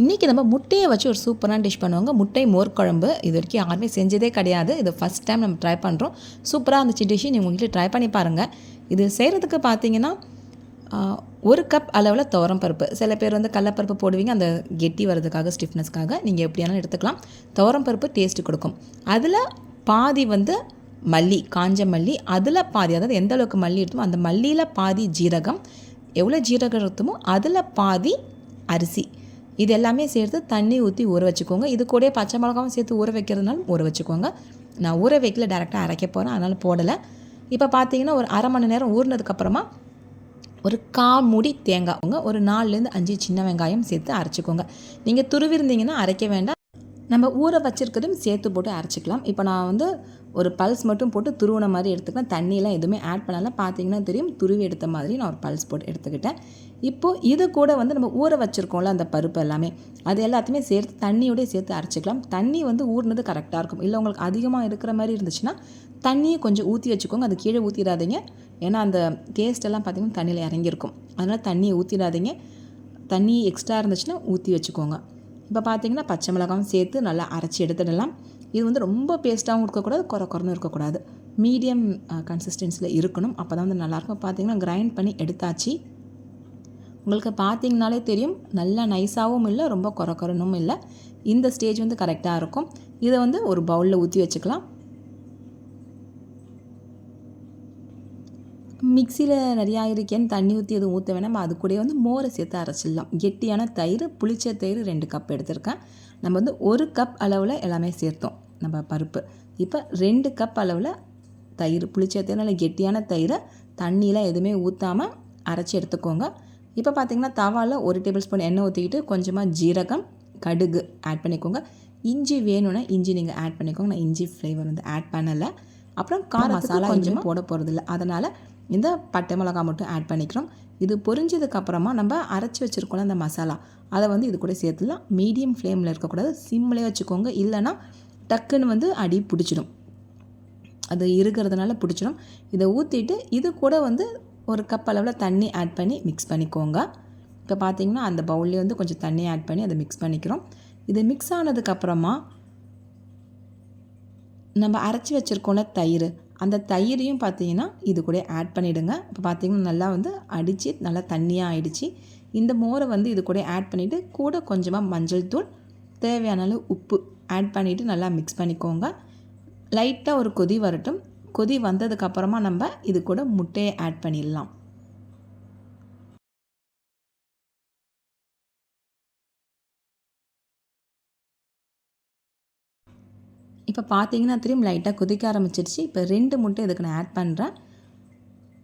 இன்றைக்கி நம்ம முட்டையை வச்சு ஒரு சூப்பரான டிஷ் பண்ணுவாங்க. முட்டை மோர் குழம்பு. இது வரைக்கும் யாருமே செஞ்சதே கிடையாது. இது ஃபஸ்ட் டைம் நம்ம ட்ரை பண்ணுறோம் சூப்பராக இருந்துச்சு டிஷ்ஷு நீங்கள் உங்கள்கிட்ட ட்ரை பண்ணி பாருங்கள் இது செய்கிறதுக்கு பார்த்தீங்கன்னா ஒரு கப் அளவில் துவரம் பருப்பு. சில பேர் வந்து கடலப்பருப்பு போடுவீங்க. அந்த கெட்டி வர்றதுக்காக ஸ்டிஃப்னஸ்க்காக நீங்கள் எப்படியாலும் எடுத்துக்கலாம். துவரம் பருப்பு டேஸ்ட்டு கொடுக்கும். அதில் பாதி வந்து மல்லி காஞ்ச மல்லி. அதில் பாதி அதாவது எந்த அளவுக்கு மல்லி எடுத்தோமோ அந்த மல்லியில் பாதி ஜீரகம். எவ்வளோ ஜீரகம் எடுத்தோமோ அதில் பாதி அரிசி. இது எல்லாமே சேர்த்து தண்ணி ஊற்றி ஊற வச்சுக்கோங்க. இது கூட பச்சை மிளகாவும் சேர்த்து ஊற வைக்கிறதுனாலும் ஊற வச்சுக்கோங்க. நான் ஊற வைக்கல டேரெக்டாக அரைக்க போகிறேன் அதனால் போடலை. இப்போ பார்த்தீங்கன்னா ஒரு அரை மணி நேரம் ஊறினதுக்கப்புறமா ஒரு கா மூடி தேங்காய் ஒரு நாலுலேருந்து அஞ்சு சின்ன வெங்காயம் சேர்த்து அரைச்சிக்கோங்க. நீங்கள் துருவிருந்தீங்கன்னா அரைக்க வேண்டாம். நம்ம ஊற வச்சிருக்கிறதும் சேர்த்து போட்டு அரைச்சிக்கலாம். இப்போ நான் வந்து ஒரு பல்ஸ் மட்டும் போட்டு துருவின மாதிரி எடுத்துக்கலாம் தண்ணியெலாம் எதுவுமே ஆட் பண்ணல பார்த்தீங்கன்னா தெரியும். துருவி எடுத்த மாதிரி நான் ஒரு பல்ஸ் போட்டு எடுத்துக்கிட்டேன். இப்போது இது கூட வந்து நம்ம ஊற வச்சுருக்கோம்ல அந்த பருப்பு எல்லாமே. அது எல்லாத்தையுமே சேர்த்து தண்ணியோடய சேர்த்து அரைச்சிக்கலாம். தண்ணி வந்து ஊறினது கரெக்டாக இருக்கும். இல்லை உங்களுக்கு அதிகமாக இருக்கிற மாதிரி இருந்துச்சுன்னா தண்ணியை கொஞ்சம் ஊற்றி வச்சுக்கோங்க. அது கீழே ஊற்றிடாதீங்க ஏன்னா அந்த டேஸ்ட் எல்லாம் தண்ணியில் இறங்கியிருக்கும். அதனால் தண்ணியை ஊற்றிடாதீங்க தண்ணி எக்ஸ்ட்ரா இருந்துச்சுன்னா ஊற்றி வச்சுக்கோங்க. இப்போ பார்த்தீங்கன்னா பச்சை மிளகாவும் சேர்த்து நல்லா அரைச்சி எடுத்துடலாம். இது வந்து ரொம்ப பேஸ்ட்டாகவும் இருக்கக்கூடாது குறை குறைன்னு இருக்கக்கூடாது. மீடியம் கன்சிஸ்டன்சியில் இருக்கணும். அப்போ தான் வந்து நல்லாயிருக்கும். பார்த்தீங்கன்னா கிரைண்ட் பண்ணி எடுத்தாச்சு. உங்களுக்கு பார்த்தீங்கனாலே தெரியும் நல்லா நைஸாகவும் இல்லை ரொம்ப குறை குறைனும் இல்லை. இந்த ஸ்டேஜ் வந்து கரெக்டாக இருக்கும். இதை வந்து ஒரு பவுலில் ஊற்றி வச்சுக்கலாம். மிக்சியில் நிறையா இருக்கேன்னு தண்ணி ஊற்றி எதுவும் ஊற்ற வேணாம். அது கூட வந்து மோரை சேர்த்து அரைச்சிடலாம். கெட்டியான தயிர் புளிச்ச தயிர் ரெண்டு கப் எடுத்திருக்கேன். நம்ம வந்து ஒரு கப் அளவில் எல்லாமே சேர்த்தோம். நம்ம பருப்பு. இப்போ ரெண்டு கப் அளவில் தயிர் புளிச்ச தயிர் நல்ல கெட்டியான தயிரை தண்ணியில் எதுவுமே ஊற்றாமல் அரைச்சி எடுத்துக்கோங்க. இப்போ பார்த்தீங்கன்னா தவாவில் ஒரு டேபிள் ஸ்பூன் எண்ணெய் ஊற்றிக்கிட்டு கொஞ்சமாக ஜீரகம் கடுகு ஆட் பண்ணிக்கோங்க. இஞ்சி வேணும்னா இஞ்சி நீங்கள் ஆட் பண்ணிக்கோங்க. நான் இஞ்சி ஃப்ளேவர் வந்து ஆட் பண்ணலை. அப்புறம் கார மசாலா கொஞ்சமாக போட போகிறதில்ல அதனால் இந்த பட்டை மிளகா மட்டும் ஆட் பண்ணிக்கிறோம். இது பொரிஞ்சதுக்கப்புறமா நம்ம அரைச்சி வச்சுருக்கோம்ல அந்த மசாலா அதை வந்து இது கூட சேர்த்துலாம் மீடியம் ஃப்ளேமில் இருக்கக்கூடாது. சிம்லேயே வச்சுக்கோங்க. இல்லைன்னா டக்குன்னு வந்து அடி பிடிச்சிடும். அது இருக்கிறதுனால பிடிச்சிடும். இதை ஊற்றிட்டு இது கூட வந்து ஒரு கப் அளவில் தண்ணி ஆட் பண்ணி மிக்ஸ் பண்ணிக்கோங்க. இப்போ பார்த்தீங்கன்னா அந்த பவுல்லே வந்து கொஞ்சம் தண்ணி ஆட் பண்ணி அதை மிக்ஸ் பண்ணிக்கிறோம். இது மிக்ஸ் ஆனதுக்கப்புறமா நம்ம அரைச்சி வச்சுருக்கோம்ல தயிர் அந்த தயிரையும் பார்த்தீங்கன்னா இது கூட ஆட் பண்ணிவிடுங்க இப்போ பார்த்தீங்கன்னா நல்லா வந்து அடித்து நல்லா தண்ணியாக ஆயிடுச்சு. இந்த மோரை வந்து இது கூட ஆட் பண்ணிவிட்டு கூட கொஞ்சமாக மஞ்சள் தூள் தேவையான அளவு உப்பு ஆட் பண்ணிவிட்டு நல்லா மிக்ஸ் பண்ணிக்கோங்க. லைட்டாக ஒரு கொதி வரட்டும். கொதி வந்ததுக்கப்புறமா நம்ம இது கூட முட்டையை ஆட் பண்ணிடலாம். இப்போ பார்த்தீங்கன்னா திரும்பி லைட்டாக கொதிக்க ஆரம்பிச்சிருச்சு. இப்போ ரெண்டு முட்டை இதுக்கு நான் ஆட் பண்ணுறேன்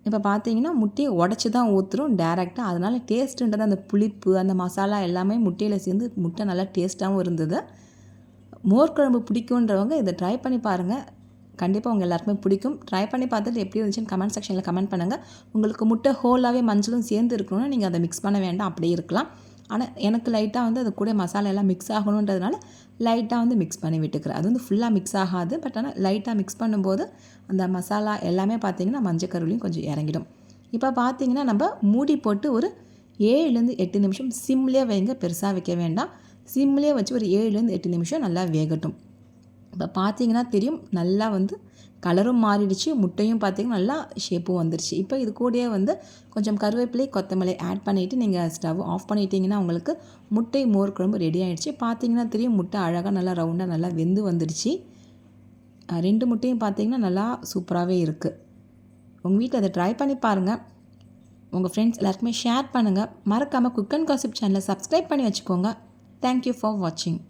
இப்போ பார்த்தீங்கன்னா முட்டையை உடச்சி தான் ஊற்றுறோம் டேரெக்டாக அதனால் டேஸ்ட்டுன்றது அந்த புளிப்பு அந்த மசாலா எல்லாமே முட்டையில் சேர்ந்து முட்டை நல்லா டேஸ்ட்டாகவும் இருந்தது. மோர் குழம்பு பிடிக்குன்றவங்க இதை ட்ரை பண்ணி பாருங்கள் கண்டிப்பாக உங்கள் எல்லாருக்குமே பிடிக்கும். ட்ரை பண்ணி பார்த்துட்டு எப்படி இருந்துச்சுன்னு கமெண்ட் செக்ஷனில் கமெண்ட் பண்ணுங்கள் உங்களுக்கு முட்டை ஹோலாகவே மஞ்சளும் சேர்ந்து இருக்கணும்னா நீங்கள் அதை மிக்ஸ் பண்ண வேண்டாம். அப்படியே இருக்கலாம். ஆனால் எனக்கு லைட்டாக வந்து அது கூட மசாலா எல்லாம் மிக்ஸ் ஆகணுன்றதுனால லைட்டாக வந்து மிக்ஸ் பண்ணி விட்டுக்கிறேன். அது வந்து ஃபுல்லாக மிக்ஸ் ஆகாது. பட் ஆனால் லைட்டாக மிக்ஸ் பண்ணும்போது அந்த மசாலா எல்லாமே பார்த்தீங்கன்னா மஞ்சள் கொஞ்சம் இறங்கிடும். இப்போ பார்த்தீங்கன்னா நம்ம மூடி போட்டு ஒரு ஏழுலேருந்து எட்டு நிமிஷம் சிம்லேயே வைங்க. பெருசாக வைக்க வேண்டாம். சிம்லேயே வச்சு ஒரு ஏழுலேருந்து எட்டு நிமிஷம் நல்லா வேகட்டும். இப்போ பார்த்தீங்கன்னா தெரியும் நல்லா வந்து கலரும் மாறிடுச்சு முட்டையும் பார்த்தீங்கன்னா நல்லா ஷேப்பும் வந்துருச்சு. இப்போ இது கூடயே வந்து கொஞ்சம் கருவேப்பிலை கொத்தமல்லி ஆட் பண்ணிவிட்டு நீங்கள் ஸ்டவ் ஆஃப் பண்ணிட்டீங்கன்னா உங்களுக்கு முட்டை மோர் குழம்பு ரெடி ஆகிடுச்சு பார்த்தீங்கன்னா தெரியும் முட்டை அழகாக நல்லா ரவுண்டாக நல்லா வெந்து வந்துடுச்சு ரெண்டு முட்டையும் பார்த்தீங்கன்னா நல்லா சூப்பராகவே இருக்குது உங்கள் வீட்டில் அதை ட்ரை பண்ணி பாருங்கள் உங்கள் ஃப்ரெண்ட்ஸ் எல்லாருக்குமே ஷேர் பண்ணுங்கள் மறக்காமல் குக் அண்ட் காசிப் சேனலை சப்ஸ்கிரைப் பண்ணி வச்சுக்கோங்க. தேங்க்யூ ஃபார் வாட்சிங்